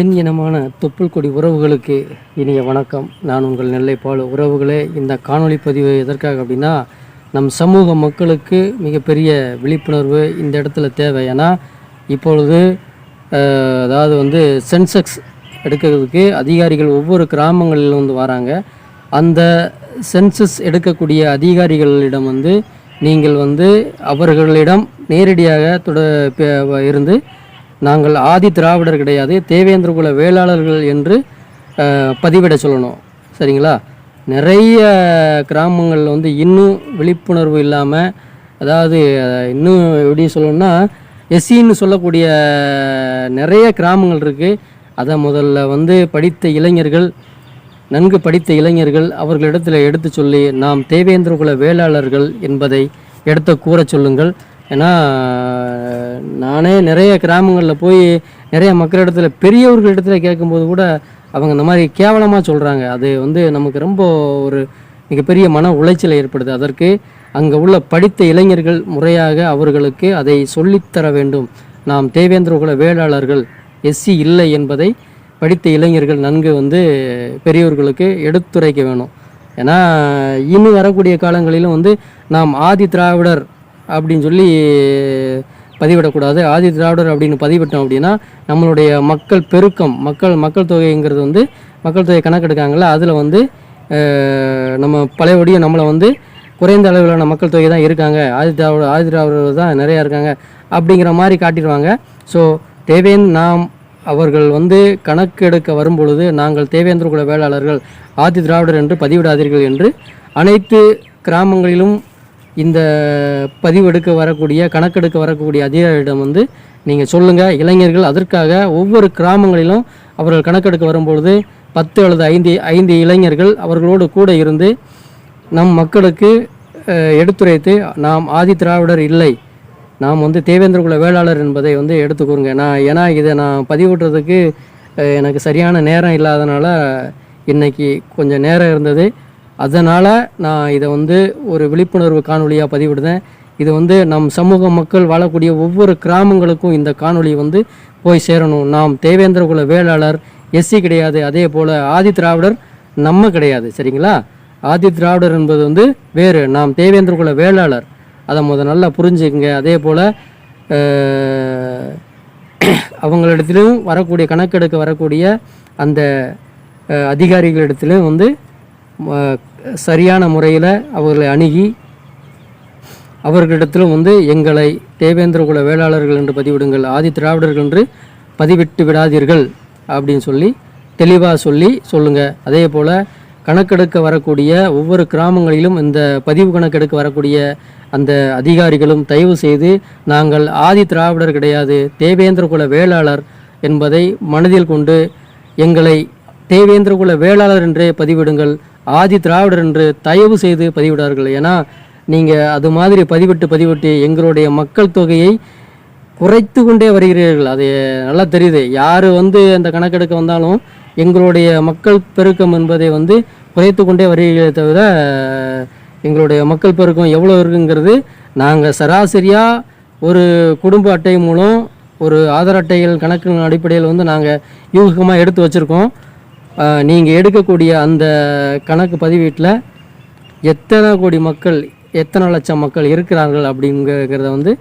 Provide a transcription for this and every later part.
என் இனமான தொப்புள் கொடி உறவுகளுக்கு இனிய வணக்கம். நான் உங்கள் நெல்லைப்பால் உறவுகளே இந்த காணொளி பதிவு எதற்காக அப்படின்னா நம் சமூக மக்களுக்கு மிகப்பெரிய விழிப்புணர்வு இந்த இடத்துல தேவை. ஏன்னா இப்பொழுது அதாவது வந்து சென்செக்ஸ் எடுக்கிறதுக்கு அதிகாரிகள் ஒவ்வொரு கிராமங்களிலும் வந்து வராங்க. அந்த சென்சஸ் எடுக்கக்கூடிய அதிகாரிகளிடம் வந்து நீங்கள் வந்து அவர்களிடம் நேரடியாக தொட இருந்து நாங்கள் ஆதி திராவிடர் கிடையாது தேவேந்திர குல வேளாளர்கள் என்று பதிவிட சொல்லணும். சரிங்களா? நிறைய கிராமங்களில் வந்து இன்னும் விழிப்புணர்வு இல்லாமல் அதாவது இன்னும் எப்படி சொல்லணும்னா எஸ்சின்னு சொல்லக்கூடிய நிறைய கிராமங்கள் இருக்குது அதை முதல்ல வந்து படித்த இளைஞர்கள் நன்கு படித்த இளைஞர்கள் அவர்களிடத்தில் எடுத்து சொல்லி நாம் தேவேந்திர குல வேளாளர்கள் என்பதை எடுத்து கூறச் சொல்லுங்கள். ஏன்னா நானே நிறைய கிராமங்களில் போய் நிறைய மக்களிடத்துல பெரியவர்களிடத்துல கேட்கும்போது கூட அவங்க இந்த மாதிரி கேவலமாக சொல்கிறாங்க அது வந்து நமக்கு ரொம்ப ஒரு மிகப்பெரிய மன உளைச்சலை ஏற்படுது. அதற்கு அங்கே உள்ள படித்த இளைஞர்கள் முறையாக அவர்களுக்கு அதை சொல்லித்தர வேண்டும். நாம் தேவேந்திர குல வேளாளர்கள் எஸ்சி இல்லை என்பதை படித்த இளைஞர்கள் நன்கு வந்து பெரியவர்களுக்கு எடுத்துரைக்க வேணும். ஏன்னா இன்னும் வரக்கூடிய காலங்களிலும் வந்து நாம் ஆதி திராவிடர் அப்படின்னு சொல்லி பதிவிடக்கூடாது. ஆதி திராவிடர் அப்படின்னு பதிவிட்டோம் அப்படின்னா நம்மளுடைய மக்கள் பெருக்கம் மக்கள் மக்கள் தொகைங்கிறது வந்து மக்கள் தொகை கணக்கெடுக்காங்கல்ல அதில் வந்து நம்ம பழையபடியும் நம்மளை வந்து குறைந்த அளவிலான மக்கள் தொகை தான் இருக்காங்க. ஆதி திராவிட ஆதி திராவிடர் தான் நிறையா இருக்காங்க அப்படிங்கிற மாதிரி காட்டிடுவாங்க. ஸோ தேவேன் நாம் அவர்கள் வந்து கணக்கெடுக்க வரும்பொழுது நாங்கள் தேவேந்திர குல வேளாளர்கள் ஆதி திராவிடர் என்று பதிவிடாதீர்கள் என்று அனைத்து கிராமங்களிலும் இந்த பதிவெடுக்க வரக்கூடிய கணக்கெடுக்க வரக்கூடிய அதிகாரியிடம் வந்து நீங்கள் சொல்லுங்கள் இளைஞர்கள் அதற்காக ஒவ்வொரு கிராமங்களிலும் அவர்கள் கணக்கெடுக்க வரும்பொழுது பத்து அல்லது ஐந்து ஐந்து இளைஞர்கள் அவர்களோடு கூட இருந்து நம் மக்களுக்கு எடுத்துரைத்து நாம் ஆதி திராவிடர் இல்லை நாம் வந்து தேவேந்திர குல வேளாளர் என்பதை வந்து எடுத்துக்கோங்க நான் ஏன்னா இதை நான் பதிவிடுறதுக்கு எனக்கு சரியான நேரம் இல்லாதனால இன்றைக்கி கொஞ்சம் நேரம் இருந்தது. அதனால் நான் இதை வந்து ஒரு விழிப்புணர்வு காணொலியாக பதிவிடுதேன் இது வந்து நம் சமூக மக்கள் வாழக்கூடிய ஒவ்வொரு கிராமங்களுக்கும் இந்த காணொலி வந்து போய் சேரணும். நாம் தேவேந்திரகுல வேளாளர் எஸ்சி கிடையாது அதே போல் ஆதி திராவிடர் நம்ம கிடையாது சரிங்களா? ஆதி திராவிடர் என்பது வந்து வேறு. நாம் தேவேந்திரகுல வேளாளர். அதை முத நல்லா புரிஞ்சுக்குங்க. அதே போல் அவங்களிடத்திலும் வரக்கூடிய கணக்கெடுக்க வரக்கூடிய அந்த அதிகாரிகளிடத்திலும் வந்து சரியான முறையில் அவர்களை அணுகி அவர்களிடத்திலும் வந்து எங்களை தேவேந்திர குல வேளாளர்கள் என்று பதிவிடுங்கள் ஆதி திராவிடர்கள் என்று பதிவிட்டு விடாதீர்கள் அப்படின்னு சொல்லி தெளிவாக சொல்லி சொல்லுங்கள் அதே போல் கணக்கெடுக்க வரக்கூடிய ஒவ்வொரு கிராமங்களிலும் இந்த பதிவு கணக்கெடுக்க வரக்கூடிய அந்த அதிகாரிகளும் தயவு செய்து நாங்கள் ஆதி திராவிடர் கிடையாது தேவேந்திர குல வேளாளர் என்பதை மனதில் கொண்டு எங்களை தேவேந்திர குல வேளாளர் என்றே பதிவிடுங்கள். ஆதி திராவிடர் என்று தயவு செய்து பதிவிடார்கள். ஏன்னா நீங்கள் அது மாதிரி பதிவிட்டு பதிவிட்டு எங்களுடைய மக்கள் தொகையை குறைத்து கொண்டே வருகிறீர்கள். அது நல்லா தெரியுது. யார் வந்து அந்த கணக்கெடுக்க வந்தாலும் எங்களுடைய மக்கள் பெருக்கம் என்பதை வந்து குறைத்து கொண்டே வருகிறதே தவிர எங்களுடைய மக்கள் பெருக்கம் எவ்வளோ இருக்குங்கிறது நாங்கள் சராசரியாக ஒரு குடும்ப அட்டை மூலம் ஒரு ஆதார் அட்டைகள் கணக்கு அடிப்படையில் வந்து நாங்கள் யூகமாக எடுத்து வச்சுருக்கோம். நீங்கள் எடுக்கக்கூடிய அந்த கணக்கு பதிவீட்டில் எத்தனை கோடி மக்கள் எத்தனை லட்சம் மக்கள் இருக்கிறார்கள் அப்படிங்கிறத வந்து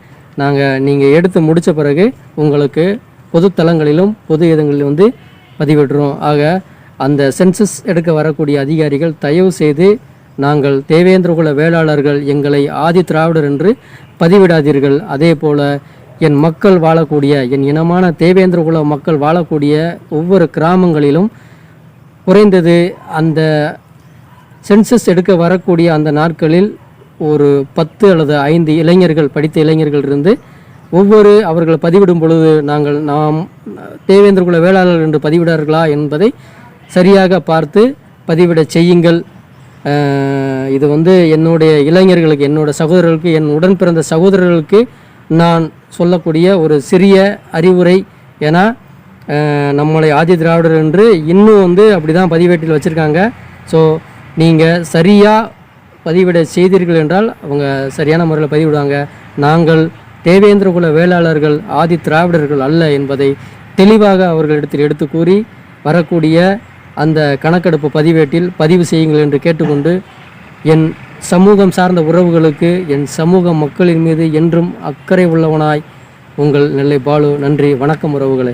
நாங்கள் நீங்கள் எடுத்து முடித்த பிறகு உங்களுக்கு பொது தளங்களிலும் பொது இடங்களிலும் வந்து பதிவிடுறோம். ஆக அந்த சென்சஸ் எடுக்க வரக்கூடிய அதிகாரிகள் தயவு செய்து நாங்கள் தேவேந்திரகுல வேளாளர்கள் எங்களை ஆதி திராவிடர் என்று பதிவிடாதீர்கள். அதே போல் என் மக்கள் வாழக்கூடிய என் இனமான தேவேந்திரகுல மக்கள் வாழக்கூடிய ஒவ்வொரு கிராமங்களிலும் குறைந்தது அந்த சென்சஸ் எடுக்க வரக்கூடிய அந்த நாட்களில் ஒரு பத்து அல்லது ஐந்து இளைஞர்கள் படித்த இளைஞர்கள் இருந்து ஒவ்வொரு அவர்கள் பதிவிடும் பொழுது நாங்கள் நாம் தேவேந்திர குல வேளாளர் என்று பதிவிடார்களா என்பதை சரியாக பார்த்து பதிவிட செய்யுங்கள். இது வந்து என்னுடைய இளைஞர்களுக்கு என்னோட சகோதரர்களுக்கு என் உடன் பிறந்த சகோதரர்களுக்கு நான் சொல்லக்கூடிய ஒரு சிறிய அறிவுரை. ஏன்னா நம்மளை ஆதி திராவிடர் என்று இன்னும் வந்து அப்படி தான் பதிவேட்டில் வச்சுருக்காங்க. ஸோ நீங்கள் சரியாக பதிவிட செய்தீர்கள் என்றால் அவங்க சரியான முறையில் பதிவிடுவாங்க. நாங்கள் தேவேந்திர குல வேளாளர்கள் ஆதி திராவிடர்கள் அல்ல என்பதை தெளிவாக அவர்களிடத்தில் எடுத்து கூறி வரக்கூடிய அந்த கணக்கெடுப்பு பதிவேட்டில் பதிவு செய்யுங்கள் என்று கேட்டுக்கொண்டு என் சமூகம் சார்ந்த உறவுகளுக்கு என் சமூக மக்களின் மீது என்றும் அக்கறை உள்ளவனாய் உங்கள் நெல்லை பாலு நன்றி வணக்கம் உறவுகளே.